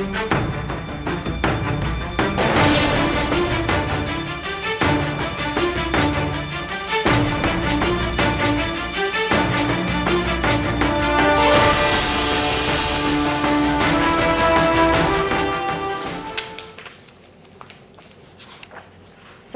ส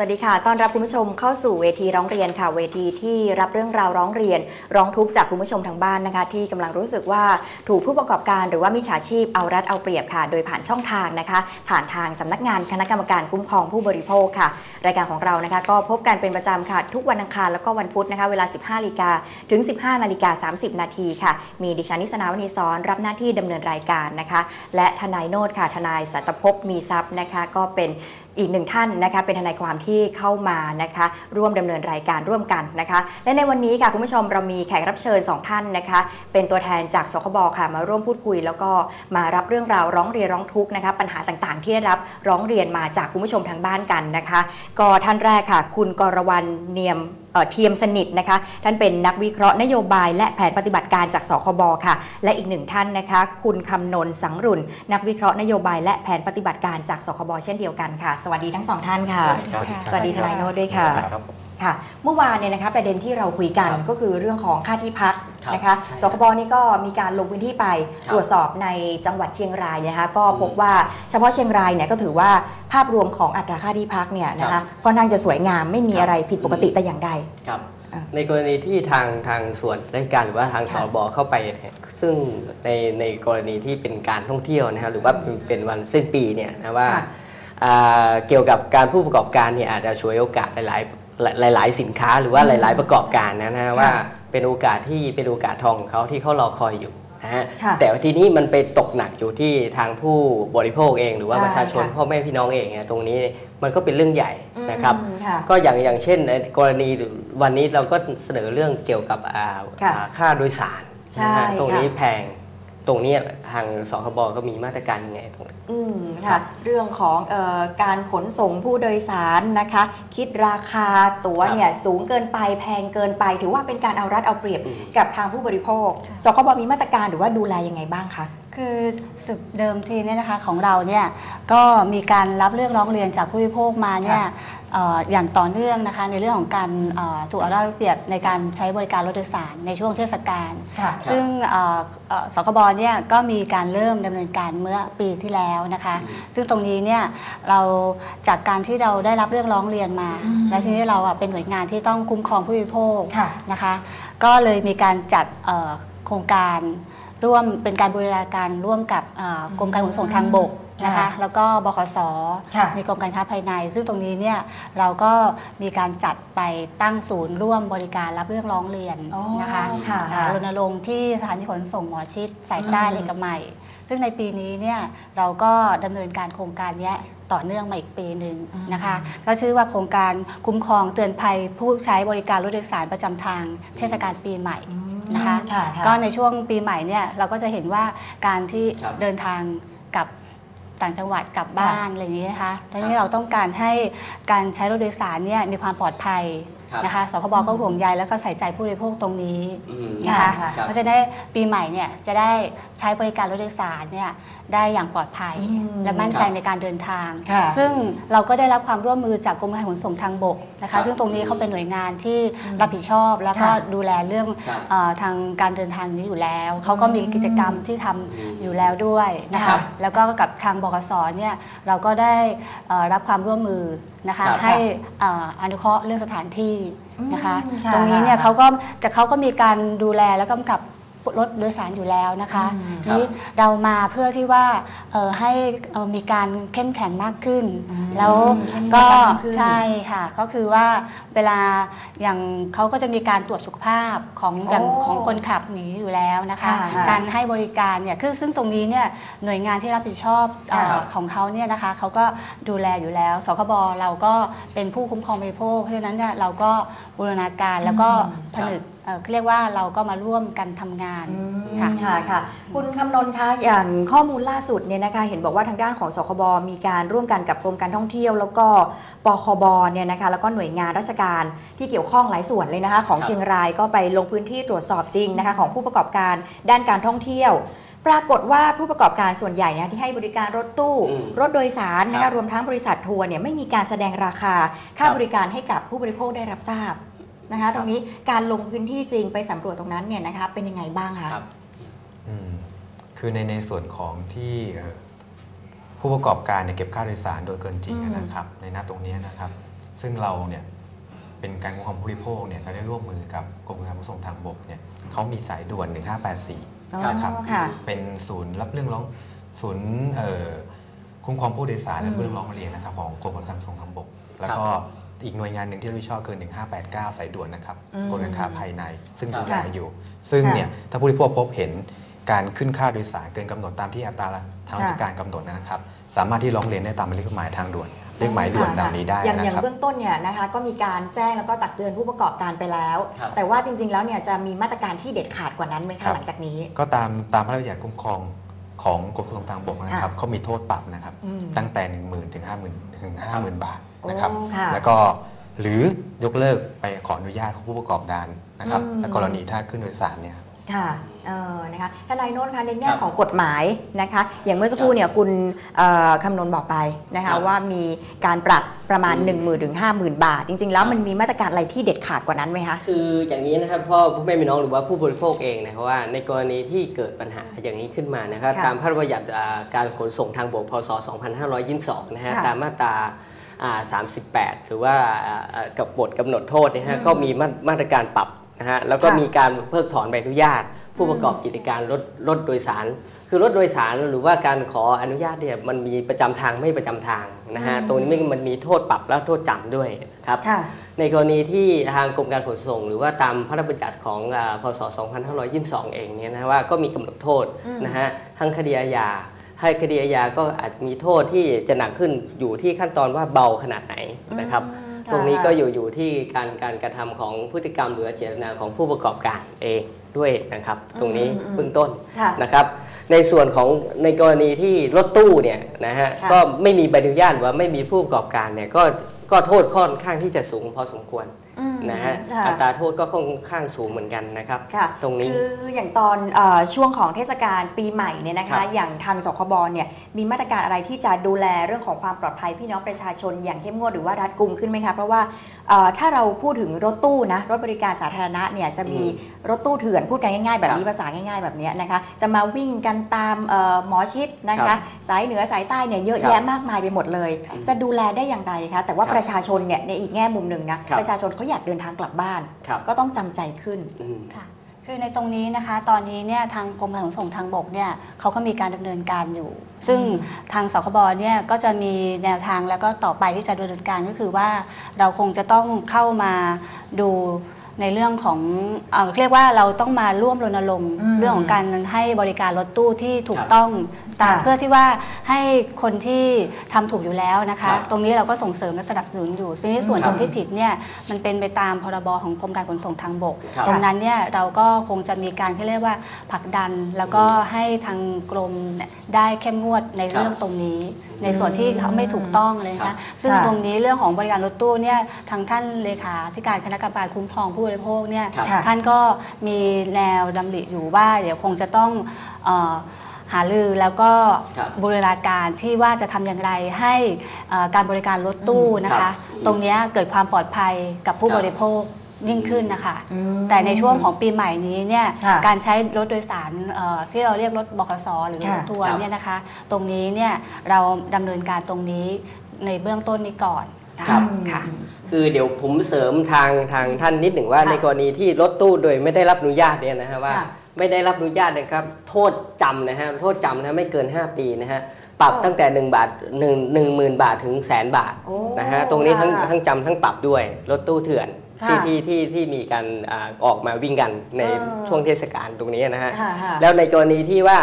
วัสดีค่ะ ต้อนรับคุณผู้ชมเข้าสู่เวทีร้องเรียนค่ะ เวทีที่รับเรื่องราวร้องเรียน ร้องทุกข์จากคุณผู้ชมทางบ้านนะคะ ที่กำลังรู้สึกว่าถูกผู้ประกอบการหรือว่ามิจฉาชีพเอารัดเอาเปรียบค่ะ โดยผ่านช่องทางนะคะ ผ่านทางสำนักงานคณะกรรมการคุ้มครองผู้บริโภคค่ะ รายการของเรานะคะ ก็พบกันเป็นประจำค่ะ ทุกวันอังคารแล้วก็วันพุธนะคะ เวลา 15นาฬิกาถึง 15นาฬิกา30 นาทีค่ะ มีดิฉันนิสนาวณีซ้อนรับหน้าที่ดำเนินรายการนะคะ และทนายโนดค่ะ ทนายสัตภพมีทรัพย์นะคะ ก็เป็น อีกหนึ่งท่านนะคะเป็นทนายความที่เข้ามานะคะร่วมดำเนินรายการร่วมกันนะคะ และในวันนี้ค่ะคุณผู้ชมเรามีแขกรับเชิญ 2 ท่านนะคะ เป็นตัวแทนจากสคบค่ะมาร่วมพูดคุย แล้วก็มารับเรื่องราวร้องเรียนร้องทุกข์นะคะปัญหาต่างๆ ที่ได้รับร้องเรียนมาจากคุณผู้ชมทางบ้านกันนะคะ ก็ท่านแรกค่ะ คุณกรวรรณเนียม เอ่อเทียมสนิทนะคะ ท่านเป็นนักวิเคราะห์นโยบาย และแผนปฏิบัติการจากสคบค่ะ และอีกหนึ่งท่านนะคะ คุณคำนนท์สังรุนนักวิเคราะห์นโยบาย และแผนปฏิบัติการจากสคบเช่นเดียวกันค่ะ สวัสดีทั้งสองท่านค่ะครับสวัสดีทนายโนตด้วยค่ะครับผมค่ะเมื่อวานเนี่ยนะคะประเด็นที่เราคุยกันครับก็คือเรื่องของค่าที่พักครับนะคะใช่สคบนี่ก็มีการลงพื้นที่ไปครับตรวจสอบในจังหวัดเชียงรายนะคะก็อืมพบว่าเฉพาะเชียงรายเนี่ยก็ถือว่าภาพรวมของอัตราค่าที่พักเนี่ยนะครัคะบค่อนข้างจะสวยงามไม่มีครับ อะไรผิดปกติแต่อย่างใด ครับอะในกรณีที่ทางทางส่วนราชการหรือว่าทางสค่ะบเข้าไปเนี่ยซึ่งในในกรณีที่เป็นการท่องเที่ยวนะครับหรือว่าเป็นวันสิ้นปีเนี่ยนะว่าค่ะอ่าเกี่ยวกับการผู้ประกอบการเนี่ยอาจจะช่วยโอกาสหลายๆ หลายหลาย ๆ สินค้าหรือว่าอืมหลาย ๆ ประกอบการนะนะว่าค่ะเป็นโอกาสที่เป็นโอกาสทองของเขาที่เขารอคอยอยู่นะฮะค่ะแต่ว่าทีนี้มันไปตกหนักอยู่ที่ทางผู้บริโภคเอง หรือว่าใช่ประชาชนค่ะพ่อแม่พี่น้องเองเนี่ยตรงนี้มันก็เป็นเรื่องใหญ่นะครับอืมค่ะก็อย่างอย่างเช่นในกรณีวันนี้เราก็เสนอเรื่องเกี่ยวกับอ่าค่ะอ่าค่าโดยสารใช่นะฮะตรงนี้ค่ะแพง ตรงเนี้ยทางสคบก็มีมาตรการยังไงตรงนี้อืมครัค่ะบเรื่องของเออการขนส่งผู้โดยสารนะคะ คิดราคาตั๋วครับเนี่ยสูงเกินไปแพงเกินไป ถือว่าเป็นการเอารัดเอาเปรียบอืมกับทางผู้บริโภคค่ะสคบมีมาตรการหรือว่าดูแลยังไงบ้างคะคือสึกเดิมทีเนี่ยนะคะของเราเนี่ยก็มีการรับเรื่องร้องเรียนจากผู้บริโภคมาเนี่ยค่ะเอ่ออย่างต่อเนื่องนะคะในเรื่องของการเอ่อถูกเอารัดเอาเปรียบในการใช้บริการรถโดยสารในช่วงเทศกาลค่ะซึ่งเอ่อเอ่อสคบเนี่ยก็มีการเริ่มดำเนินการเมื่อปีที่แล้วนะคะ ซึ่งตรงนี้เนี่ยเราจากการที่เราได้รับเรื่องร้องเรียนมาอืมและทีนี้เราอะเป็นหน่วยงานที่ต้องคุ้มครองผู้บริโภคค่ะนะคะ ก็เลยมีการจัดเอ่อโครงการร่วมเป็นการบูรณาการร่วมกับเอ่อกรมการขนส่งทางบก นะคะค่ะแล้วก็บขสค่ะมีกรมการค้าภายใน ซึ่งตรงนี้เนี่ยเราก็มีการจัดไปตั้งศูนย์ร่วมบริการรับเรื่องร้องเรียนอ๋อนะคะค่ะอ่ารณรงค์ที่สถานีขนส่งหมอชิดสายใต้อืมเลกใหม่ซึ่งในปีนี้เนี่ยเราก็ดำเนินการโครงการเนี้ยต่อเนื่องมาอีกปีหนึ่งนะคะ ก็ชื่อว่าโครงการคุ้มครองเตือนภัยผู้ใช้บริการรถโดยสารประจำทางเทศกาลปีใหม่นะคะค่ะก็ในช่วงปีใหม่เนี่ยเราก็จะเห็นว่าการที่ครับเดินทางกลับ ต่างจังหวัดกลับบ้านอะไรอย่างนี้นะคะทีคนี้รับเราต้องการให้การใช้รถโดยสารเนี่ยมีความปลอดภัยครับ นะคะสคบก็ห่วงใยแล้วก็ใส่ใจผู้บริโภคตรงนี้อืมนะคะค่ะครับเพราะฉะนั้นปีใหม่เนี่ยจะได้ใช้บริการรถโดยสารเนี่ยได้อย่างปลอดภัยอืมและมั่นใจครับในการเดินทางค่ะซึ่งเราก็ได้รับความร่วมมือจากกรมการขนส่งทางบกนะครัคะบซึ่งตรงนี้เขาเป็นหน่วยงานที่อืมรับผิดชอบแล้วก็ค่ะดูแลเรื่องครับเอ่อทางการเดินทางนี้อยู่แล้ว เขาก็มีกิจกรรมที่ทำอืมอยู่แล้วด้วยนะครัคะบแล้วก็กับทางบกสเนี่ยเราก็ได้เอ่อรับความร่วมมือ นะคะครับให้เอ่ออนุเคราะห์เรื่องสถานที่นะคะ อืมค่ะ ตรงนี้เนี่ยเขาก็แต่เขาก็มีการดูแลและกำกับ รถโดยสารอยู่แล้วนะคะอืมครับนี้เรามาเพื่อที่ว่าเอ่อให้เอ่อมีการเข้มแข็งมากขึ้นอืมแล้วให้มีก็มาตรการขึ้นใช่ค่ะ ก็คือว่าเวลาอย่างเขาก็จะมีการตรวจสุขภาพของอย่างโอ้ของคนขับหนีอยู่แล้วนะคะค่ะการให้บริการเนี่ยคือซึ่งตรงนี้เนี่ยหน่วยงานที่รับผิดชอบเอ่อครับของเขาเนี่ยนะคะเขาก็ดูแลอยู่แล้วสคบเราก็เป็นผู้คุ้มครองบริโภคเพราะฉะนั้นเนี่ยเราก็บูรณาการแล้วก็อืมผนึก เอ่อเขาเรียกว่าเราก็มาร่วมกันทำงานอืมค่ะ ค่ะค่ะ คุณคำนนท์คะอย่างข้อมูลล่าสุดเนี่ยนะคะเห็นบอกว่าทางด้านของสคบมีการร่วมกันกับกรมการท่องเที่ยว แล้วก็ปคบเนี่ยนะคะแล้วก็หน่วยงานราชการที่เกี่ยวข้องหลายส่วนเลยนะคะ ของครับ เชียงรายก็ไปลงพื้นที่ตรวจสอบจริงนะคะของผู้ประกอบการด้านการท่องเที่ยว ปรากฏว่าผู้ประกอบการส่วนใหญ่นะที่ให้บริการรถตู้ อืมรถโดยสารนะครัคะบรวมทั้งบริษัททัวร์เนี่ยไม่มีการแสดงราคาค่าครับ บริการให้กับผู้บริโภคได้รับทราบ นะคะตรงนี้การลงพื้นที่จริงไปสำรวจตรงนั้นเนี่ยนะคะเป็นยังไงบ้างคะ ครับ อืมคือในในส่วนของที่เอ่อผู้ประกอบการเนี่ยเก็บค่าโดยสารโดยเกินจริงอืม นะครับ ในหน้าตรงนี้นะครับ ซึ่งเราเนี่ยเป็นการคุ้มครองผู้บริโภคเนี่ยเราได้ร่วมมือกับกรมการขนส่งทางบกเนี่ยเขามีสายด่วน 1584นะครับอ๋อค่ะ เป็นศูนย์รับเรื่องร้องศูนย์เอ่อคุ้มครองผู้โดยสารและอืมเรื่องร้องเรียนนะครับของกรมการขนส่งทางบก แล้วก็ อีกหน่วยงานหนึ่งที่เราผิดชอบคือ 1589 สายด่วนนะครับอืมกรมการค้าภายใน ซึ่งครับดูแลอยู่ ซึ่งค่ะเนี่ยถ้าผู้บริโภคพบเห็นการขึ้นค่าโดยสารเกินกำหนดตามที่อัตราทางราชการกำหนดนะครับ สามารถที่ร้องเรียนได้ตามหมายเลขหมายทางด่วนเลขหมายด่วนดังนี้ได้อย่างอนะย่างครับเบื้องต้นเนี่ยนะคะก็มีการแจ้งแล้วก็ตักเตือนผู้ประกอบการไปแล้วครับแต่ว่าจริงๆแล้วเนี่ยจะมีมาตรการที่เด็ดขาดกว่านั้นไหมครัคะบหลังจากนี้ ก็ตามตามพระราชบัญญัติคุ้มครองของกรมขนส่งทางบกนะครับเขามีโทษปรับนะครับอืมตั้งแต่ 1 0,000 ถึง 50,000 ถึง 50,000 บาท นะครับโอ้ค่ะ แล้วก็หรือยกเลิกไปขออนุญาตของผู้ประกอบการนะครับอืม และกรณีถ้าขึ้นโดยสารเนี่ย ค่ะเออนะคะทนายโน้นคะในแง่ครับของกฎหมายนะคะ อย่างเมื่อสักครู่เนี่ยคุณเอ่อคำนวณบอกไปนะครัคะบว่ามีการปรับประมาณ1อืม0,000ถึง50,000 บาท จริง ๆ แล้วครับ มันมีมาตรการอะไรที่เด็ดขาดกว่านั้นไหมคะ คืออย่างนี้นะครับพ่อผู้แม่พี่น้องหรือว่าผู้บริโภคเองนะครับว่าในกรณีที่เกิดปัญหาอย่างนี้ขึ้นมานะครับค่ะตามพระราชบัญญัติอ่าการขนส่งทางบกพศ 2522นะฮะค่ะตามมาตราอ่า 38 หรือว่าอ่าอ่ากับบทกำหนดโทษนะฮะก็มีมาตรการปรับนะฮะแล้วก็มีการเพิกถอนใบอนุญาต ผู้ประกอบกิจการรถรถโดยสาร คือรถโดยสารหรือว่าการขออนุญาตเนี่ยมันมีประจำทางไม่ประจำทางนะฮะตรงนี้มันมีโทษปรับและโทษจำด้วยครับในกรณีที่ทางกรมการขนส่ง หรือว่าตามพระราชบัญญัติของอ่าพศ 2522 เองเนี่ยนะว่าก็มีกำหนดโทษนะฮะทั้งคดีอาญา ให้คดีอาญาก็อาจมีโทษที่จะหนักขึ้นอยู่ที่ขั้นตอนว่าเบาขนาดไหนนะครับอืมตรงนี้ค่ะก็อยู่อยู่ที่การการกระทำของพฤติกรรมหรือเจตนาของผู้ประกอบการเองด้วยนะครับ ตรงนี้อืมอืมเบื้องต้นค่ะนะครับในส่วนของในกรณีที่รถตู้เนี่ยนะฮะค่ะก็ไม่มีใบอนุญาตหรือว่าไม่มีผู้ประกอบการเนี่ยก็ก็โทษค่อนข้างที่จะสูงพอสมควรอืม นะฮะค่ะ อัตราโทษก็ค่อนข้างสูงเหมือนกันนะครับ ค่ะตรงนี้ คืออย่างตอนเออช่วงของเทศกาลปีใหม่เนี่ยนะครัคะ บ อย่างทางสคบเนี่ยมีมาตรการอะไรที่จะดูแลเรื่องของความปลอดภัยพี่น้องประชาชน อย่างเข้มงวดหรือว่ารัดกุมขึ้นไหมคะเพราะว่าเอ่อถ้าเราพูดถึงรถตู้นะรถบริการสาธารณะเนี่ยจะมีรถตู้เถื่อนพูดกันง่ายๆ แบบนี้ครับภาษาง่าย ๆ แบบเนี้ยนะคะ จะมาวิ่งกันตามเอ่อหมอชิดนะครัคะ บสายเหนือสายใต้เนี่ยเยอะครับแยะมากมายไปหมดเลยอืมจะดูแลได้อย่างไรคะแต่ว่าครับประชาชนเนี่ยในอีกแง่มุมหนึ่งนะครับ ประชาชนเขาอยากเดินทางกลับบ้านครับก็ต้องจำใจขึ้นอืมค่ะคือในตรงนี้นะคะ ตอนนี้เนี่ยทางกรมการขนส่งทางบกเนี่ยเขาก็มีการดำเนินการอยู่ ซึ่งทางสคบเนี่ยก็จะมีแนวทางแล้วก็ต่อไปที่จะดำเนินการก็คือว่าเราคงจะต้องเข้ามาดูในเรื่องของเอ่อเรียกว่าเราต้องมาร่วมรณรงค์อืมเรื่องของการให้บริการรถตู้ที่ถูคกรับต้องตาม ค่ะเพื่อที่ว่าให้คนที่ทำถูกอยู่แล้วนะคะ ครับตรงนี้เราก็ส่งเสริมและสนับสนุนอยู่ซึ่งในส่วนครัตบรงที่ผิดเนี่ยมันเป็นไปตามพรบของกรมการขนส่งทางบก ครับ ตรงนั้นเนี่ยเราก็คงจะมีการที่เรียกว่าผลักดัน แล้วก็ให้ทางกรมเนี่ยได้เข้มงวดในเรื่องตรงนี้ ในส่วนที่เขาไม่ถูกต้องเลยครันะบ ซึ่งค่ะ ตรงนี้เรื่องของบริการรถตู้เนี่ยทางท่านเลขาธิการคณะกรรมการคุ้มครองผู้บริโภคเนี่ย ครับ ค่ะ ท่านก็มีแนวดำริอยู่ว่า เดี๋ยวคงจะต้องเอ่อ หารือแล้วก็ครับบูรณาการที่ว่าจะทำอย่างไรให้เอ่อการบริการรถตู้นะครัคะ บตรงเนี้ยเกิดความปลอดภัยกับผู้ครับ บริโภคยิ่งขึ้นนะคะ อืมแต่ในช่วงของปีใหม่นี้เนี่ยค่ะการใช้รถโดยสารเอ่อที่เราเรียกรถบขสหรือรค่ะถทัวร์ครับ เนี่ยนะคะ ตรงนี้เนี่ยเราดำเนินการตรงนี้ในเบื้องต้นนี้ก่อนนะครัคะบค่ะ คือเดี๋ยวผมเสริมทางทางท่านนิดหนึ่งว่าค่ะในกรณีที่รถตู้โดยไม่ได้รับอนุญาตเนี่ยนะฮะว่า ค่ะ ไม่ได้รับอนุญาตนะครับ โทษจำนะฮะโทษจำนะไม่เกิน 5 ปีนะฮะปรับโอ้ตั้งแต่ 1 บาท1 1 0,000 บาทถึงแสนบาทโอ้นะฮะตรงนี้ทั้งค่ะทั้งจำทั้งปรับด้วยรถตู้เถื่อนค่ะที่ที่ที่ที่มีการอ่าออกมาวิ่งกันในเออช่วงเทศกาลตรงนี้นะฮะ ค่ะค่ะ แล้วในกรณีที่ว่า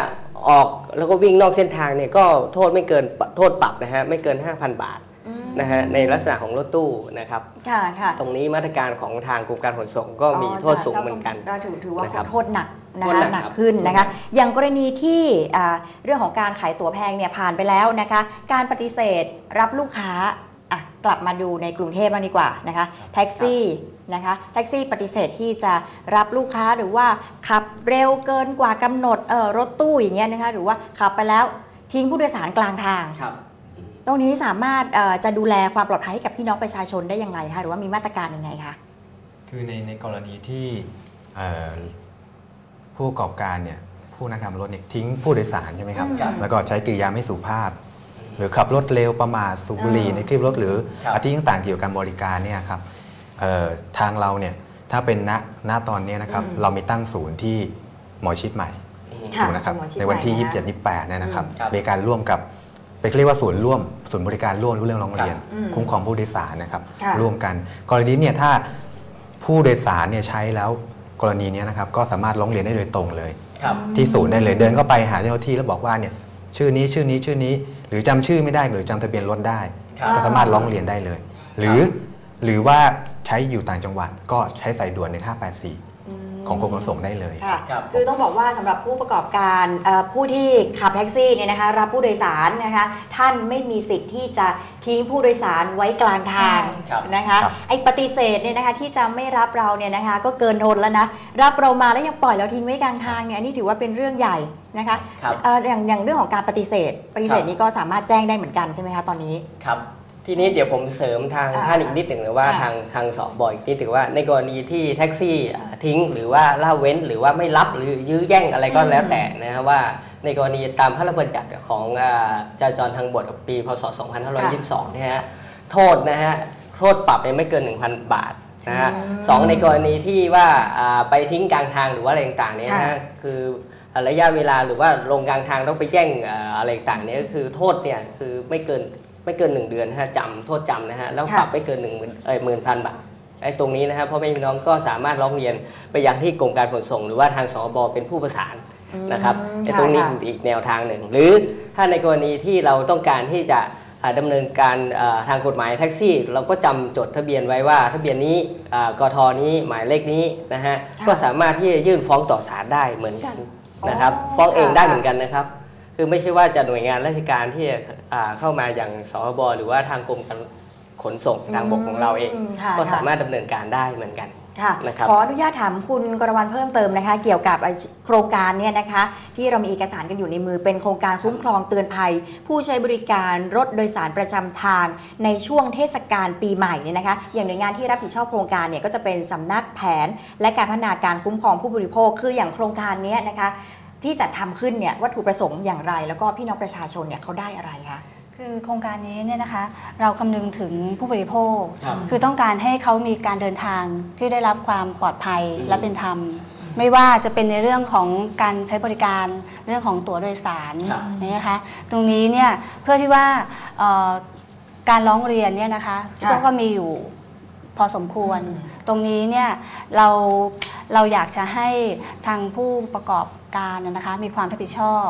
ออกแล้วก็วิ่งนอกเส้นทางเนี่ยก็โทษไม่เกินโทษปรับนะฮะไม่เกิน 5,000 บาทอืม นะฮะในลักษณะของรถตู้นะครับค่ะค่ะตรงนี้มาตรการของทางกรมการขนส่งก็มีโทษสูงเหมือนกันก็ถือถือว่านะครับโทษหนักนะโทษคะหนักหนักครับขึ้นนะคะ อย่างกรณีที่อ่าเรื่องของการขายตั๋วแพงเนี่ยผ่านไปแล้วนะคะ การปฏิเสธรับลูกค้าอะกลับมาดูในกรุงเทพบ้างดีกว่านะคะแท็กซี่นะคะแท็กซี่ปฏิเสธที่จะรับลูกค้าหรือว่าขับเร็วเกินกว่ากำหนดเออรถตู้อย่างเงี้ยนะคะหรือว่าขับไปแล้วทิ้งผู้โดยสารกลางทางครับ ตรงนี้สามารถเอ่อจะดูแลความปลอดภัยให้กับพี่น้องประชาชนได้อย่างไรคะหรือว่ามีมาตรการยังไงคะคือในในกรณีที่เอ่อผู้ประกอบการเนี่ยผู้นั่งขับรถเนี่ยทิ้งผู้โดยสารใช่ไหมครับครับแล้วก็ใช้กริยาไม่สุภาพ หรือขับรถเร็วประมาทสูบบุหรี่อ่าในคลิปรถหรือครับอาทิตย์ต่างๆเกี่ยวกับการบริการเนี่ยครับเอ่อทางเราเนี่ยถ้าเป็นณณตอนเนี้ยนะครับอืมเรามีตั้งศูนย์ที่หมอชิดใหม่ค่ะอยู่นะครับหมอชิดในวันที่ใหม่นะคะ27 28เนี่ยนะครับอืมครับมีการร่วมกับ ไปเรียกว่าศูนย์ร่วมศูนย์บริการร่วมรู้เรื่องร้องเรียนอืมคุ้มครองผู้โดยสารนะครับค่ะ ร่วมกันกรณีเนี่ยถ้าผู้โดยสารเนี่ยใช้แล้วกรณีเนี้ยนะครับก็สามารถร้องเรียนได้โดยตรงเลย ครับ ที่ศูนย์ได้เลยเดินเข้าไปหาเจ้าหน้าที่แล้วบอกว่าเนี่ยชื่อนี้ชื่อนี้ชื่อนี้ หรือจำชื่อไม่ได้หรือจำทะเบียนรถได้ ครับ ก็สามารถร้องเรียนได้เลย หรือหรือว่าใช้อยู่ต่างจังหวัดก็ใช้สายด่วน 1584 ของกรมขนส่งได้เลย ค่ะครับคือต้องบอกว่าสำหรับผู้ประกอบการเอ่อผู้ที่ขับแท็กซี่เนี่ยนะคะรับผู้โดยสารนะคะท่านไม่มีสิทธิ์ที่จะทิ้งผู้โดยสารไว้กลางทางครับนะคะครับ ไอ้ปฏิเสธเนี่ยนะคะที่จะไม่รับเราเนี่ยนะคะก็เกินทนแล้วนะรับเรามาแล้วยังปล่อยเราทิ้งไว้กลางทางเนี่ยอันนี่ถือว่าเป็นเรื่องใหญ่นะคะครับ เอ่ออย่างอย่างเรื่องของการปฏิเสธ ปฏิเสธครับนี้ก็สามารถแจ้งได้เหมือนกันใช่ไหมคะตอนนี้ ครับ ทีนี้เดี๋ยวผมเสริมทางอ่าท่านอีกนิดหนึ่งเลยว่าค่ะทางทางสอบอยอีกนิดหนึ่งว่า ในกรณีที่แท็กซี่อ่าทิ้งหรือว่าละเว้นหรือว่าไม่รับหรือยื้อแย่งอะไรก็แล้วแต่นะครับว่าในกรณีตามพระราชบัญญัติของอ่าจราจรทางบกปีพศ 2522เนี่ยฮะโทษนะฮะโทษปรับเนี่ยไม่เกิน 1,000 บาทนะฮะอืมสองในกรณีที่ว่าอ่าไปทิ้งกลางทางหรือว่าอะไรต่างๆเนี่ยนะค่ะฮะคือระยะเวลาหรือว่าลงกลางทางต้องไปแย่งอ่าอะไรต่างๆเนี่ยก็คือโทษเนี่ยคือไม่เกิน ไม่เกิน 1 เดือนนะฮะจำโทษจำนะฮะแล้วค่ะปรับไม่เกิน1นึ่งเอ้ยหมื่นพันบาทไอ้ตรงนี้นะฮะพ่อแม่พี่น้องก็สามารถร้องเรียนไปยังที่กรมการขนส่ง หรือว่าทางสบเป็นผู้ประสานนะครับอืมไอ้ตรงนี้ค่ะอีกแนวทางหนึ่ง หรือถ้าในกรณีที่เราต้องการที่จะอ่าดำเนินการอ่าทางกฎหมายแท็กซี่ เราก็จำจดทะเบียนไว้ว่า ทะเบียนนี้อ่ากทนี้หมายเลขนี้นะฮะค่ะก็สามารถที่จะยื่นฟ้องต่อศาลได้เหมือนกันนะครับอ๋อฟ้องเองได้ค่ะเหมือนกันนะครับ คือไม่ใช่ว่าจะหน่วยงานราชการที่อ่าเข้ามาอย่างสคบหรือว่าทางกรมการขนส่งทางบกของเราเองอืมค่ะก็ค่ะสามารถดำเนินการได้เหมือนกันค่ะนะครับขออนุญาตถามคุณกรวรรณเพิ่มเติมนะคะ เกี่ยวกับไอ้โครงการเนี่ยนะคะ ที่เรามีเอกสารกันอยู่ในมือเป็นโครงการคุ้มครองเตือนภัย ผู้ใช้บริการรถโดยสารประจำทาง ในช่วงเทศกาลปีใหม่เนี่ยนะคะ อย่างหน่วยงานที่รับผิดชอบโครงการเนี่ยก็จะเป็นสำนักแผน และการพัฒนาการคุ้มครองผู้บริโภคคืออย่างโครงการเนี้ยนะคะ ที่จัดทำขึ้นเนี่ยวัตถุประสงค์อย่างไร แล้วก็พี่น้องประชาชนเนี่ยเขาได้อะไรคะคือโครงการนี้เนี่ยนะคะเราคำนึงถึงผู้บริโภคครับคือต้องการให้เขามีการเดินทางที่ได้รับความปลอดภัยอืมและเป็นธรรม ไม่ว่าจะเป็นในเรื่องของการใช้บริการเรื่องของตั๋วโดยสารครับนี่นะคะตรงนี้เนี่ยเพื่อที่ว่าเอ่อการร้องเรียนเนี่ยนะคะค่ะก็ก็มีอยู่พอสมควร ตรงนี้เนี่ยเรา เราอยากจะให้ทางผู้ประกอบการน่ะนะคะมีความรับผิดชอบ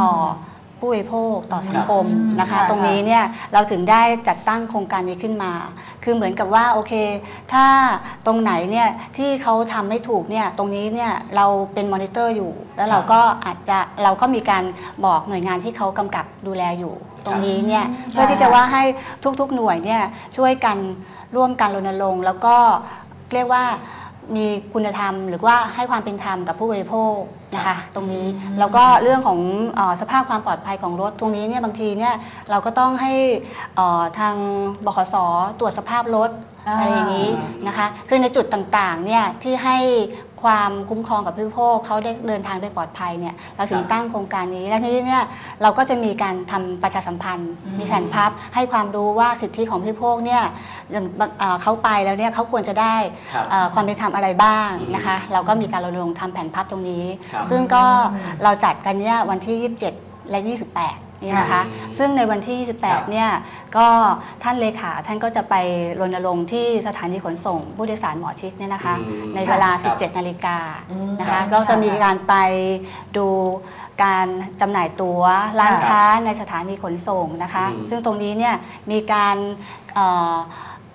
ต่ออผู้บริโภคต่อสังคมนะคะค่ะตรงนี้เนี่ยเราถึงได้จัดตั้งโครงการนี้ขึ้นมา คือเหมือนกับว่าโอเค ถ้าตรงไหนเนี่ยที่เขาทำไม่ถูกเนี่ยตรงนี้เนี่ยเราเป็นมอนิเตอร์อยู่ แล้วเราก็อาจจะเราก็มีการบอกหน่วยงานที่เขากำกับดูแลอยู่ ตรงนี้เนี่ยอืมเพื่อที่จะว่าให้ทุกๆหน่วยเนี่ยช่วยกันร่วมกันรณรงค์แล้วก็เรียกว่า มีคุณธรรม หรือว่าให้ความเป็นธรรมกับผู้บริโภคนะคะตรงนี้แล้วก็เรื่องของเออสภาพความปลอดภัยของรถตรงนี้เนี่ยบางทีเนี่ยเราก็ต้องให้เอ่อทางบขสตรวจสภาพรถอ่าอะไรอย่างนี้นะคะคือในจุดต่างๆเนี่ยที่ให้ความคุ้มครองกับผู้บริโภคเขาได้เดินทางได้ปลอดภัยเนี่ยเราถึงตั้งโครงการนี้ และทีนี้เนี่ยเราก็จะมีการทำประชาสัมพันธ์ มีแผนพับให้ความรู้ว่าสิทธิของผู้บริโภคเนี่ย อย่างเอ่อเขาไปแล้วเนี่ยเขาควรจะได้ครับเอ่อความเป็นธรรมอะไรบ้างอืมนะคะ เราก็มีการรณรงค์ทำแผนพับตรงนี้ครับซึ่งก็เราจัดกันเนี่ยวันที่ 27 และ 28นี่นะคะอืมซึ่งในวันที่ครับ28 เนี่ยก็ท่านเลขาท่านก็จะไปรณรงค์ที่สถานีขนส่งผู้โดยสารหมอชิดเนี่ยนะคะอืมในเวลาครับ17 นาฬิกาอืมนะคะค่ะก็จะมีการไปดูการจำหน่ายตั๋วร้านค่ะค้าในสถานีขนส่งนะคะอืมซึ่งตรงนี้เนี่ยมีการเอ่อ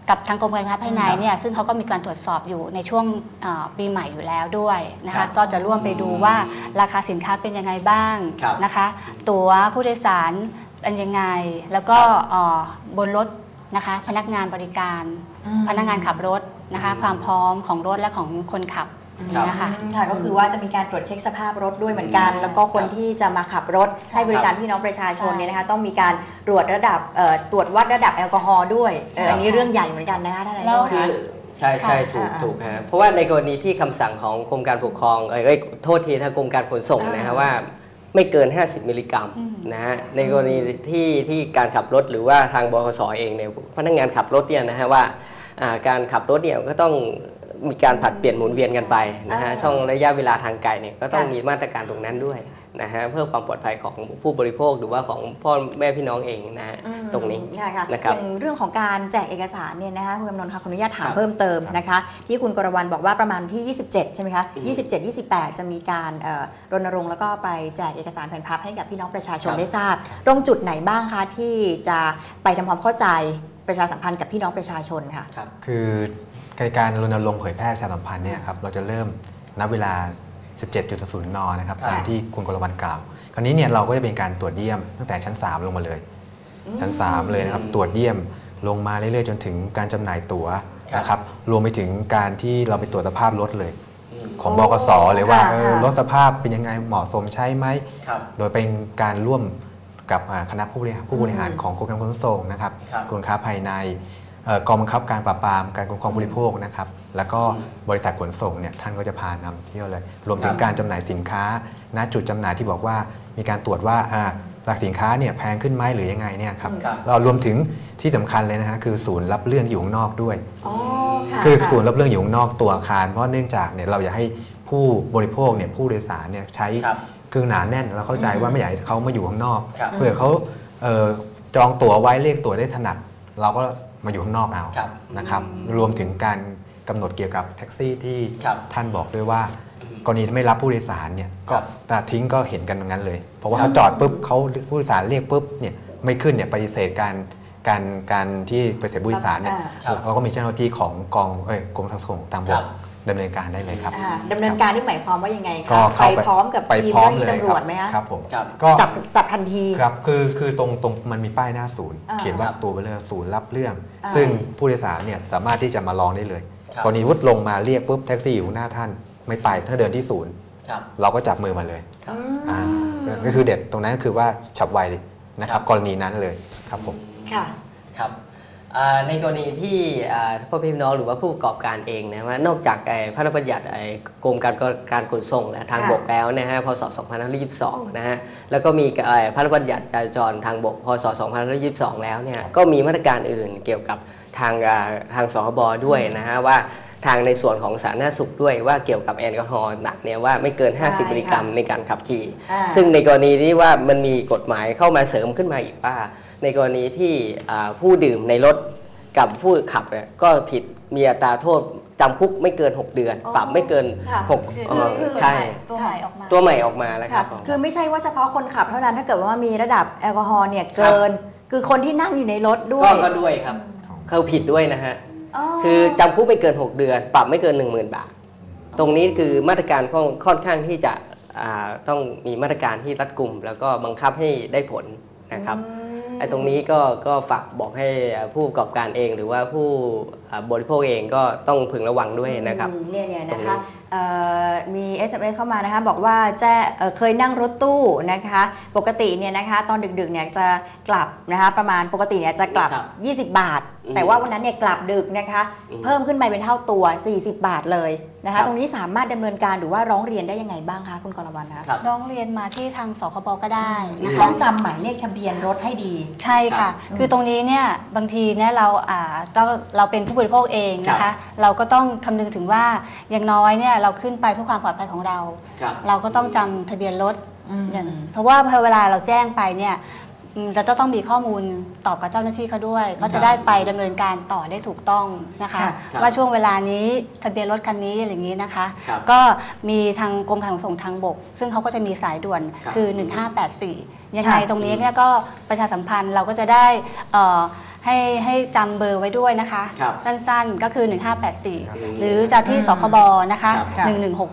กับทางกรมการค้าภายในครับเนี่ยซึ่งเขาก็มีการตรวจสอบอยู่ในช่วงเอ่อปีใหม่อยู่แล้วด้วยนะครัคะบก็จะร่วมไปดูว่าราคาสินค้าเป็นยังไงบ้างครับนะคะ ตั๋วผู้โดยสารเป็นยังไง แล้วก็ครับเอ่อบนรถนะคะพนักงานบริการอืมพนักงานขับรถนะคะ ความพร้อมของรถและของคนขับ ครับนะคะอืมค่ะก็คือว่าจะมีการตรวจเช็คสภาพรถด้วยเหมือนกันใช่แล้วก็คนครับที่จะมาขับรถให้บริการพี่น้องประชาชนใช่เนี่ยนะคะต้องมีการตรวจระดับเอ่อตรวจวัดระดับแอลกอฮอล์ด้วยเออครับอันนี้เรื่องใหญ่เหมือนกันนะคะท่านนายแล้วกคือคะใช่ใช่ค่ะถูกอ่าถูกฮะเพราะว่าในกรณีที่คำสั่งของกรมการปกครองเอ้ยเอ้ยโทษทีทางกรมการขนส่งอ่านนะฮะว่าไม่เกิน 50 มิลลิกรัมอืมนะฮะในกรณีที่ที่การขับรถหรือว่าทางบขสเองเนี่ยพนักงานขับรถเนี่ยนะฮะว่าอ่าการขับรถเนี่ยก็ต้อง มีการผลัดเปลี่ยนหมุนเวียนกันไปนะฮะอ่าช่องระยะเวลาทางไกลเนี่ยก็ต้องค่ะมีมาตรการตรงนั้นด้วยนะฮะเพื่อความปลอดภัยของผู้บริโภคหรือว่าของพ่อแม่พี่น้องเองนะฮะอืมตรงนี้ค่ะค่ะนะครับอย่างเรื่องของการแจกเอกสารเนี่ยนะคะคุณกำนนท์ค่ะขออนุญาตถามครับเพิ่มเติมครับนะคะที่คุณกรวรรณบอกว่าประมาณที่ 27 ใช่ไหมคะอืม27 28 จะมีการเอ่อรณรงค์แล้วก็ไปแจกเอกสารแผ่นพับให้กับพี่น้องประชาชนครับได้ทราบ ตรงจุดไหนบ้างคะที่จะไปทำความเข้าใจประชาสัมพันธ์กับพี่น้องประชาชนค่ะครับคือ การรณรงค์เผยแพร่ประชาสัมพันธ์เนี่ยครับเราจะเริ่มนับเวลา 17.0 น นะครับครับตามที่คุณกรวันกล่าว คราวนี้เนี่ยเราก็จะเป็นการตรวจเยี่ยมตั้งแต่ชั้น 3 ลงมาเลย ชั้น 3 เลยนะครับอืมตรวจเยี่ยมลงมาเรื่อยๆ จนถึงการจำหน่ายตั๋วครับนะครับรวมไปถึงการที่เราไปตรวจสภาพรถเลยอืมของโอ้บกสเลยว่าค่ะเออค่ะรถสภาพเป็นยังไงเหมาะสมใช้ไหมครับโดยเป็นการร่วมกับอ่าคณะผู้บริหารผู้บริหารอืมของกรมการขนส่งนะครับครับกรมการค้าภายในเอ่อ กองบังคับการปราบปรามการคุ้มครองผู้บริโภคนะครับแล้วก็อืมบริษัทขนส่งเนี่ยท่านก็จะพานำเที่ยวเลย รวมถึงครับการจำหน่ายสินค้า ณจุดจำหน่ายที่บอกว่ามีการตรวจว่าอ่าหลักสินค้าเนี่ยแพงขึ้นไหมหรือยังไงเนี่ยครับครับเรารวมถึงที่สำคัญเลยนะฮะคือศูนย์รับเรื่องอยู่ข้างนอกด้วยอ๋อค่ะคือค่ะศูนย์รับเรื่องอยู่ข้างนอกตัวอาคาร เพราะเนื่องจากเนี่ยเราอยากให้ผู้บริโภคเนี่ยผู้โดยสารเนี่ยใช้ครับเครื่องหนาแน่นเราเข้าใจว่าไม่อยากให้เขามาอยู่ข้างนอกครับเผื่อเขาเอ่อจองตั๋วไว้เลขตั๋วได้ถนัด เราก็ มาอยู่ข้างนอกเอาครับนะครับอืมรวมถึงการกำหนดเกี่ยวกับแท็กซี่ที่ครับท่านบอกด้วยว่าอืมกรณีที่ไม่รับผู้โดยสารเนี่ยก็ครับตัดทิ้งก็เห็นกันตรงนั้นเลย เพราะว่าเขาจอดปุ๊บเขาผู้โดยสารเรียกปุ๊บเนี่ยไม่ขึ้นเนี่ยปฏิเสธการการการที่ปฏิเสธผู้โดยสารเนี่ยอ่าครับเราก็มีเจ้าหน้าที่ของกองเอ้ยกรมทางส่งทางบครักบ ดำเนินการได้เลยครับ อ่าดำเนินการที่หมายความว่ายังไงก็คะเข้าไปพร้อมกับไปทีมพร้อเจ้ามหน้าเลยที่ตำรวจไหมคะครับผมครับ ก็ จับจับทันที ครับ คือ คือ ตรง ตรง มันมีป้ายหน้าศูนย์ อ่าเขียนว่าครับตัวเบลอศูนย์รับเรื่อง อ่า ซึ่งผู้โดยสารเนี่ย สามารถที่จะมาลองได้เลย ครับ กรณีวุฒิลงมาเรียกปุ๊บแท็กซี่อยู่หน้าท่าน ไม่ไป ถ้าเดินที่ศูนย์ ครับ เราก็จับมือมาเลยครับอ่าก็คือเด็ด ตรงนั้นก็คือว่าฉับไวนะครับครับกรณีนั้นเลย ครับผม ค่ะ ครับอ่า ในกรณีที่อ่าพ่อพี่น้องหรือว่าผู้ประกอบการเองนะว่านอกจากไอ้พระราชบัญญัติไอ้กรมการการขนส่งและทางค่ะบกแล้วนะฮะพศ 2522 นะฮะแล้วก็มีไอ้พระราชบัญญัติจราจรทางบกพศ 2522 แล้วเนี่ยก็มีมาตรการอื่นเกี่ยวกับทางอ่าทางสคบด้วยนะฮะว่าทางในส่วนของสาธารณสุขด้วยว่าเกี่ยวกับแอลกอฮอล์หนักเนี่ยว่าไม่เกินใช่50 มิลลิกรัมค่ะในการขับขี่อ่าซึ่งในกรณีที่ว่ามันมีกฎหมายเข้ามาเสริมขึ้นมาอีกว่า ในกรณีที่อ่าผู้ดื่มในรถกับผู้ขับเนี่ยก็ผิดมีอัตราโทษจำคุกไม่เกิน 6 เดือนอ๋อปรับไม่เกินค่ะ6เอ่อคือใช่ตัวใหม่ออกมาตัวใหม่ออกมาแล้วคค่ะรับผมคือไม่ใช่ว่าเฉพาะคนขับเท่านั้นถ้าเกิดว่ามีระดับแอลกอฮอล์เนี่ยเกิน คือคนที่นั่งอยู่ในรถด้วก็ยก็ด้วยครับเขาผิดด้วยนะฮะอ๋อคือจำคุกไม่เกิน 6 เดือน ปรับไม่เกิน 10,000 บาท ตรงนี้คือมาตรการค่อนค่อนข้างที่จะอ่าต้องมีมาตรการที่รัดกุมแล้วก็บังคับให้ได้ผลนะครับ อืมไอ้ตรงนี้ก็ก็ฝากบอกให้ผู้ประกอบการเอง หรือว่าผู้อ่าบริโภคเองก็ต้องพึงระวังด้วยนะครับอืมเนี่ยเนี่ยตรงนะนี้คะเอ่อมี SMS เข้ามานะคะบอกว่าแจ้เอ่อเคยนั่งรถตู้นะคะ ปกติเนี่ยนะคะ ตอนดึกๆเนี่ยจะกลับนะคะประมาณปกติเนี่ยจะกลับ ครับ20 บาท อืมแต่ว่าวันนั้นเนี่ยกลับดึกนะคะ อืมเพิ่มขึ้นไปเป็นเท่าตัว 40 บาทเลยนะครัคะ บ ตรงนี้สามารถดำเนินการหรือว่าร้องเรียนได้ยังไงบ้างคะคุณกรวันคะครับ ร้องเรียนมาที่ทางสคบก็ได้นะต้อคะงจำหมายเลขทะเบียนรถให้ดี ใช่ค่ะครับคือตรงนี้เนี่ยบางทีเนี่ยเราอ่าเราเราเป็นผู้บริโภคเองนะครัคะ บ เราก็ต้องคำนึงถึงว่าอย่างน้อยเนี่ยเราขึ้นไปเพื่อความปลอดภัยของเรา ครับ เราก็ต้องจำทะเบียนรถอืมอย่างเพราะว่าพอเวลาเราแจ้งไปเนี่ย อืมเราจะต้องมีข้อมูลตอบกับเจ้าหน้าที่เขาด้วยก็จะได้ไปดำเนินการต่อได้ถูกต้องนะคะ ค่ะ ครับว่าช่วงเวลานี้ทะเบียนรถคันนี้อะไรอย่างนี้นะคะ ครับก็มีทางกรมการขนส่งทางบก ซึ่งเขาก็จะมีสายด่วนครับคือ 1584 ยังไงค่ะตรงนี้เนี่ยก็ประชาสัมพันธ์เราก็จะได้เอ่อให้ให้จำเบอร์ไว้ด้วยนะคะ ครับสั้นๆก็คือ1584 หรือจะที่สคบนะคะ ครับ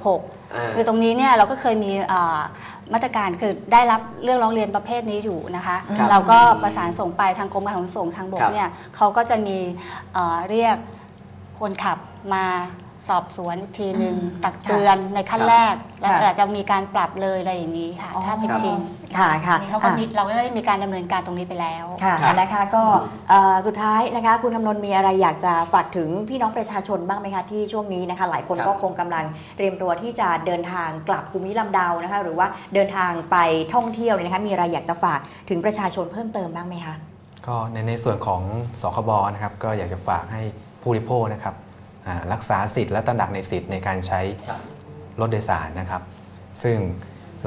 1166อ่าคือตรงนี้เนี่ยเราก็เคยมีอ่า มาตรการคือได้รับเรื่องร้องเรียนประเภทนี้อยู่นะคะ ครับ เราก็ประสานส่งไปทางกรมการขนส่งทางบกครับ เนี่ยเขาก็จะมีเอ่อเรียกคนขับมา สอบสวนอีกทีหนึ่งอืม ตักเตือนในขั้นแรก แล้วค่ะ อาจจะมีการปรับเลยอะไรอย่างนี้ค่ะอ๋อถ้าเป็นจริงค่ะค่ะนี่เขาก็มีเราก็ได้มีการดำเนินการตรงนี้ไปแล้ว ค่ะครับ นะคะก็เอ่อสุดท้ายนะคะ คุณคำนวณมีอะไรอยากจะฝากถึงพี่น้องประชาชนบ้างไหมคะที่ช่วงนี้นะคะ หลายคนครับก็คงกำลังเตรียมตัวที่จะเดินทางกลับภูมิลำเนานะคะ หรือว่าเดินทางไปท่องเที่ยวเนี่ยนะคะมีอะไรอยากจะฝากถึงประชาชนเพิ่มเติมบ้างไหมคะ ก็ในในส่วนของสคบนะครับ ก็อยากจะฝากให้ผู้บริโภคนะครับอ่า รักษาสิทธิ์และตระหนักในสิทธิ์ในการใช้ครับรถโดยสารนะครับ ซึ่ง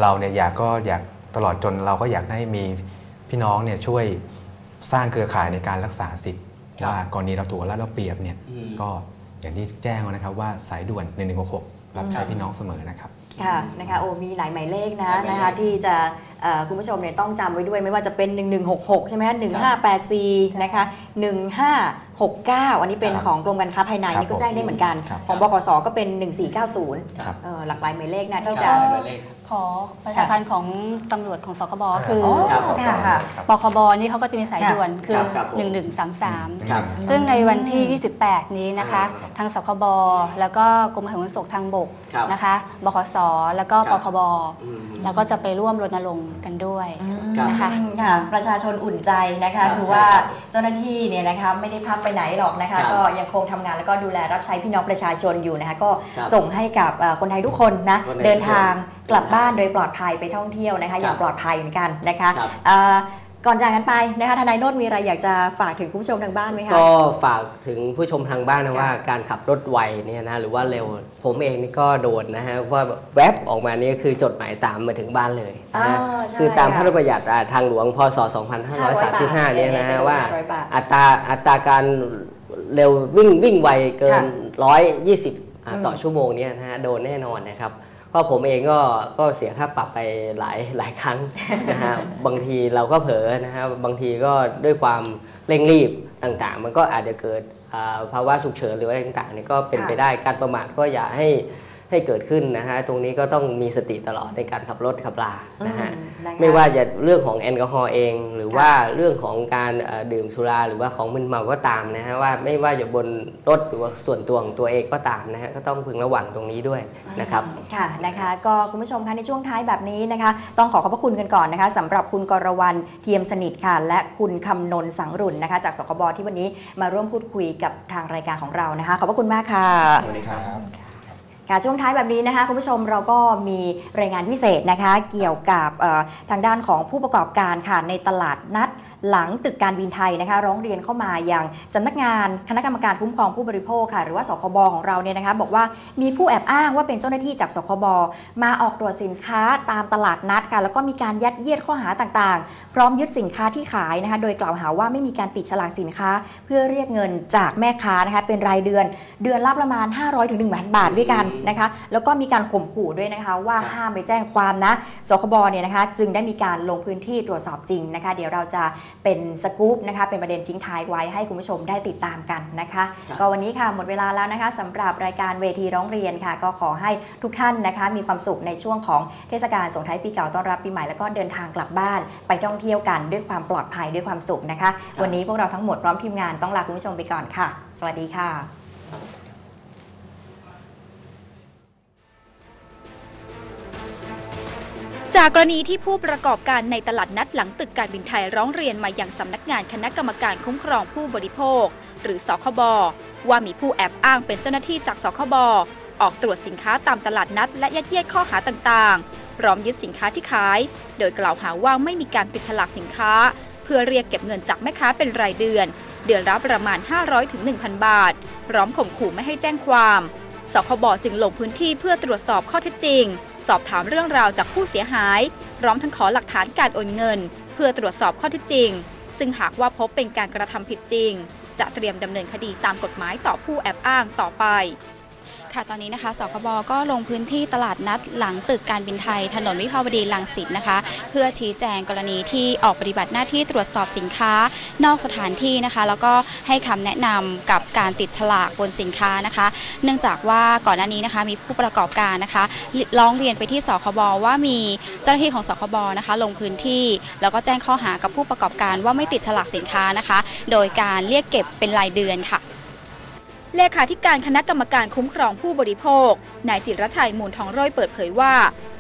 เราเนี่ยอยากก็อยากตลอดจนเราก็อยากให้มีพี่น้องเนี่ยช่วยสร้างเครือข่ายในการรักษาสิทธิ์ครับว่ากรณีเราถูกละเราเปรียบเนี่ยอืมก็อย่างที่แจ้งไว้นะครับว่าสายด่วน1166รับใช้พี่น้องเสมอนะครับค่ะนะคะโอ้มีหลายหมายเลขนะหลายหมายเลขนะคะที่จะเอ่อ คุณผู้ชมเนี่ยต้องจำไว้ด้วยไม่ว่าจะเป็น 1166 ใช่ไหมคะ1584 นะคะ 1569 อันนี้เป็นครับของกรมการค้าภายในครับนี่ก็แจ้งได้เหมือนกันครับของบขสก็เป็น 1490ครับเอ่อหลากหลายหมายเลขนะแล้วที่ก็จะ หมายเลขขอประชาสัมพันธ์ของตำรวจของสคบคืออ๋อครับค่ะค่ะ ปคบนี่เขาก็จะมีสายค่ะด่วนคือ ครับครับผม 1133 ครับ ซึ่งในวันที่ 28 นี้นะคะครับทางสคบแล้วก็กรมการขนส่งทางบกครับนะคะบขสแล้วก็คปรับคบอืม แล้วก็จะไปร่วมรณรงค์กันด้วย ครับนะคะ ค่ะ ประชาชนอุ่นใจนะครัคะบคือว่าใช่ครับเจ้าหน้าที่เนี่ยนะคะไม่ได้พักไปไหนหรอกนะคะครับก็ยังคงทำงานแล้วก็ดูแลรับใช้พี่น้องประชาชนอยู่นะคะก็ครับส่งให้กับเอ่อคนไทยทุกคนนะคนไทยทุกคนเดินทางกลับบ้านโดยปลอดภัยไปท่องเที่ยวนะคะอย่างครับปลอดภัยเหมือนกันนะคะครับเอ่อก่อนจากกันไปนะคะทนายโนตมีอะไรอยากจะฝากถึงคุณผู้ชมทางบ้านไหมคะก็ฝากถึงผู้ชมทางบ้านนะค่ะว่าการขับรถไวเนี่ยนะหรือว่าเร็วผมเองนี่ก็โดนนะฮะว่าแวบออกมานี่คือจดหมายตามมาถึงบ้านเลยนะฮะอ่าใช่คือตามพค่ะระราชบัญญัติอ่าทางหลวงพศ 2535 เนี่ยนะจะฮะโดนว่า500บาทอัตราอัตราการเร็ววิ่งวิ่งไวเกิน 120อ่าอืมต่อชั่วโมงเนี่ยนะฮะโดนแน่นอนนะครับ เพราะผมเองก็ก็เสียค่าปรับไปหลายหลายครั้งนะฮะ บางทีเราก็เผลอนะฮะ บางทีก็ด้วยความเร่งรีบต่างๆ มันก็อาจจะเกิดภาวะฉุกเฉินหรืออะไรต่างๆนี่ก็เป็นไปได้ การประมาทก็อย่าให้ ให้เกิดขึ้นนะฮะตรงนี้ก็ต้องมีสติตลอดในการขับรถขับลานะฮะอืมนะคะไม่ว่าจะเรื่องของแอลกอฮอล์เอง หรือว่าเรื่องของการเอ่อดื่มสุราหรือว่าของมึนเมาก็ตามนะฮะว่าไม่ว่าจะบนรถหรือว่าส่วนตัวของตัวเองก็ตามนะฮะก็ต้องพึงระวังตรงนี้ด้วยนะครับค่ะนะคะก็คุณผู้ชมคะในช่วงท้ายแบบนี้นะคะ ต้องขอขอบพระคุณกันก่อนนะคะสำหรับคุณกรวรรณเทียมสนิทค่ะ และคุณคำนนสังรุนนะคะ จากสคบที่วันนี้มาร่วมพูดคุยกับทางรายการของเรานะคะ ขอบพระคุณมากค่ะสวัสดีครับ ค่ะช่วงท้ายแบบนี้นะคะคุณผู้ชมเราก็มีรายงานพิเศษนะคะ เกี่ยวกับทางด้านของผู้ประกอบการค่ะในตลาดนัด หลังตึกการบินไทยนะคะ ร้องเรียนเข้ามาอย่างสำนักงานคณะกรรมการคุ้มครองผู้บริโภคค่ะ หรือว่าสคบของเราเนี่ยนะคะบอกว่ามีผู้แอบอ้างว่าเป็นเจ้าหน้าที่จากสคบมาออกตรวจสินค้าตามตลาดนัดค่ะแล้วก็มีการยัดเยียดข้อหาต่างๆ พร้อมยึดสินค้าที่ขายนะคะ โดยกล่าวหาว่าไม่มีการติดฉลากสินค้า เพื่อเรียกเงินจากแม่ค้านะคะเป็นรายเดือนเดือนละประมาณ 500ถึง1,000บาทด้วยกันนะคะแล้วก็มีการข่มขู่ด้วยนะคะว่าห้ามไปแจ้งความนะสคบเนี่ยนะคะจึงได้มีการลงพื้นที่ตรวจสอบจริงนะคะ เดี๋ยวเราจะเป็นสกู๊ปนะคะ เป็นประเด็นทิ้งท้ายไว้ให้คุณผู้ชมได้ติดตามกันนะคะครับก็วันนี้ค่ะหมดเวลาแล้วนะคะสำหรับรายการเวทีร้องเรียนค่ะ ก็ขอให้ทุกท่านนะคะ มีความสุขในช่วงของเทศกาลส่งท้ายปีเก่าต้อนรับปีใหม่แล้วก็เดินทางกลับบ้าน ไปท่องเที่ยวกันด้วยความปลอดภัยด้วยความสุขนะคะ วันนี้พวกเราทั้งหมดพร้อมทีมงานต้องลาคุณผู้ชมไปก่อนค่ะ สวัสดีค่ะ จากกรณีที่ผู้ประกอบการในตลาดนัดหลังตึกการบินไทยร้องเรียนมายังสำนักงานคณะกรรมการคุ้มครองผู้บริโภค หรือสคบว่ามีผู้แอบอ้างเป็นเจ้าหน้าที่จากสคบออกตรวจสินค้าตามตลาดนัดและยัดเยียดข้อหาต่างๆ พร้อมยึดสินค้าที่ขาย โดยกล่าวหาว่าไม่มีการติดฉลากสินค้า เพื่อเรียกเก็บเงินจากแม่ค้าเป็นรายเดือน เดือนละประมาณ 500ถึง1,000 บาท พร้อมข่มขู่ไม่ให้แจ้งความ สคบจึงลงพื้นที่เพื่อตรวจสอบข้อเท็จจริง สอบถามเรื่องราวจากผู้เสียหาย พร้อมทั้งขอหลักฐานการโอนเงิน เพื่อตรวจสอบข้อเท็จจริง ซึ่งหากว่าพบเป็นการกระทำผิดจริง จะเตรียมดำเนินคดีตามกฎหมายต่อผู้แอบอ้างต่อไป ค่ะตอนนี้นะคะสคบก็ลงพื้นที่ตลาดนัดหลังตึกการบินไทย ถนนวิภาวดีรังสิตนะคะ เพื่อชี้แจงกรณีที่ออกปฏิบัติหน้าที่ตรวจสอบสินค้า นอกสถานที่นะคะ แล้วก็ให้คำแนะนำกับการติดฉลากบนสินค้านะคะ เนื่องจากว่าก่อนหน้านี้นะคะมีผู้ประกอบการนะคะร้องเรียนไปที่สคบว่ามีเจ้าหน้าที่ของสคบนะคะ ลงพื้นที่แล้วก็แจ้งข้อหากับผู้ประกอบการว่าไม่ติดฉลากสินค้านะคะ โดยการเรียกเก็บเป็นรายเดือนค่ะ เลขาธิการคณะกรรมการคุ้มครองผู้บริโภคนายจิรชัยมูลทองร้อยเปิดเผยว่า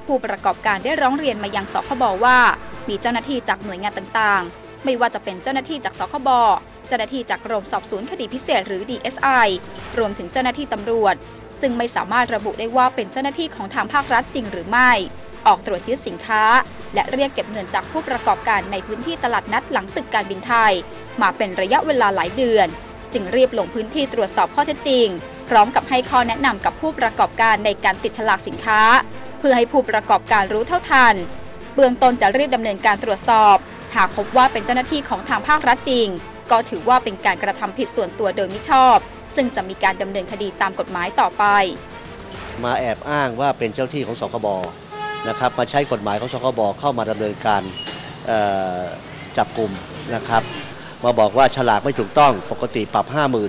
ผู้ประกอบการได้ร้องเรียนมายังสคบว่า มีเจ้าหน้าที่จากหน่วยงานต่างๆ ไม่ว่าจะเป็นเจ้าหน้าที่จากสคบเจ้าหน้าที่จากกรมสอบสวนคดีพิเศษหรือ DSI รวมถึงเจ้าหน้าที่ตำรวจ ซึ่งไม่สามารถระบุได้ว่าเป็นเจ้าหน้าที่ของทางภาครัฐจริงหรือไม่ ออกตรวจยึดสินค้า และเรียกเก็บเงินจากผู้ประกอบการในพื้นที่ตลาดนัดหลังตึกการบินไทย มาเป็นระยะเวลาหลายเดือน จึงรีบลงพื้นที่ตรวจสอบข้อเท็จจริง พร้อมกับให้ข้อแนะนำกับผู้ประกอบการในการติดฉลากสินค้า เพื่อให้ผู้ประกอบการรู้เท่าทัน เบื้องต้นจะรีบดำเนินการตรวจสอบ หากพบว่าเป็นเจ้าหน้าที่ของทางภาครัฐจริง ก็ถือว่าเป็นการกระทำผิดส่วนตัวโดยมิชอบ ซึ่งจะมีการดำเนินคดีตามกฎหมายต่อไป มาแอบอ้างว่าเป็นเจ้าที่ของสคบนะครับมาใช้กฎหมายของสคบเข้ามาดำเนินการเอ่อจับกลุ่มนะครับ มาบอกว่าฉลากไม่ถูกต้องปกติปรับ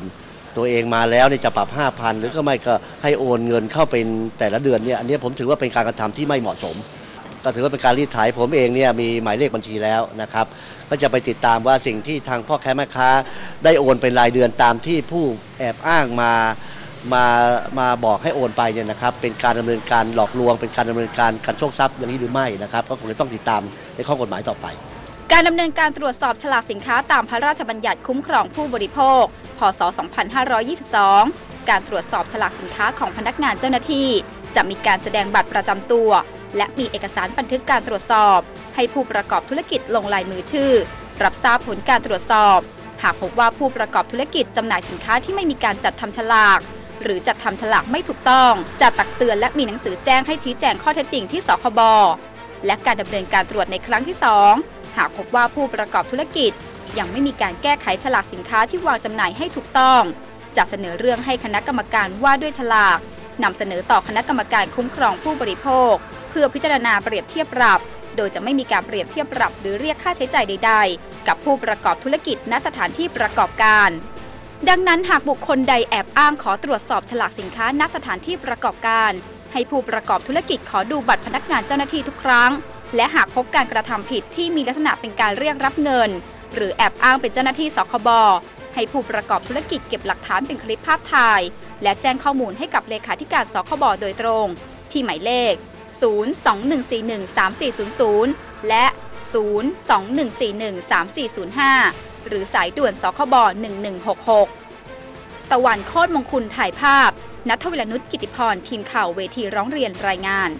50,000ตัวเองมาแล้วเนี่ยจะปรับ5,000หรือก็ไม่ก็ให้โอนเงินเข้าเป็นแต่ละเดือนเนี่ยอันนี้ผมถือว่าเป็นการกระทำที่ไม่เหมาะสม ก็ถือว่าเป็นการรีดไถผมเองเนี่ยมีหมายเลขบัญชีแล้วนะครับก็จะไปติดตามว่าสิ่งที่ทางพ่อแค้าแม่ค้า ได้โอนเป็นรายเดือนตามที่ผู้แอบอ้างมามามาบอกให้โอนไปเนี่ยนะครับเป็นการดำเนินการหลอกลวง เป็นการดำเนินการการโชคทรัพย์อย่างนี้หรือไม่นะครับก็คงจะต้องติดตามในข้อกฎหมายต่อไป การดำเนินการตรวจสอบฉลากสินค้าตามพระราชบัญญัติคุ้มครองผู้บริโภค พศ 2522 การตรวจสอบฉลากสินค้าของพนักงานเจ้าหน้าที่ จะมีการแสดงบัตรประจำตัว และมีเอกสารบันทึกการตรวจสอบ ให้ผู้ประกอบธุรกิจลงลายมือชื่อ รับทราบผลการตรวจสอบ หากพบว่าผู้ประกอบธุรกิจจำหน่ายสินค้าที่ไม่มีการจัดทำฉลาก หรือจัดทำฉลากไม่ถูกต้อง จะตักเตือนและมีหนังสือแจ้งให้ชี้แจงข้อเท็จจริงที่สคบและการดำเนินการตรวจในครั้งที่ 2 หากพบว่าผู้ประกอบธุรกิจ ยังไม่มีการแก้ไขฉลากสินค้าที่วางจำหน่ายให้ถูกต้อง จะเสนอเรื่องให้คณะกรรมการว่าด้วยฉลากนำเสนอต่อคณะกรรมการคุ้มครองผู้บริโภค เพื่อพิจารณาเปรียบเทียบปรับ โดยจะไม่มีการเปรียบเทียบปรับ หรือเรียกค่าใช้จ่ายใด ๆ กับผู้ประกอบธุรกิจณสถานที่ประกอบการ ดังนั้นหากบุคคลใดแอบอ้างขอตรวจสอบฉลากสินค้าณสถานที่ประกอบการ ให้ผู้ประกอบธุรกิจขอดูบัตรพนักงานเจ้าหน้าที่ทุกครั้ง และหากพบการกระทำผิดที่มีลักษณะเป็นการเรียกรับเงิน หรือแอบอ้างเป็นเจ้าหน้าที่สคบให้ผู้ประกอบธุรกิจเก็บหลักฐานเป็นคลิปภาพถ่าย และแจ้งข้อมูลให้กับเลขาธิการสคบโดยตรง ที่หมายเลข 021413400 และ 021413405 หรือสายด่วนสคบ1166 ตะวันโคตรมงคุณถ่ายภาพ นัทวิลนุชกิติพร ทีมข่าวเวทีร้องเรียนรายงาน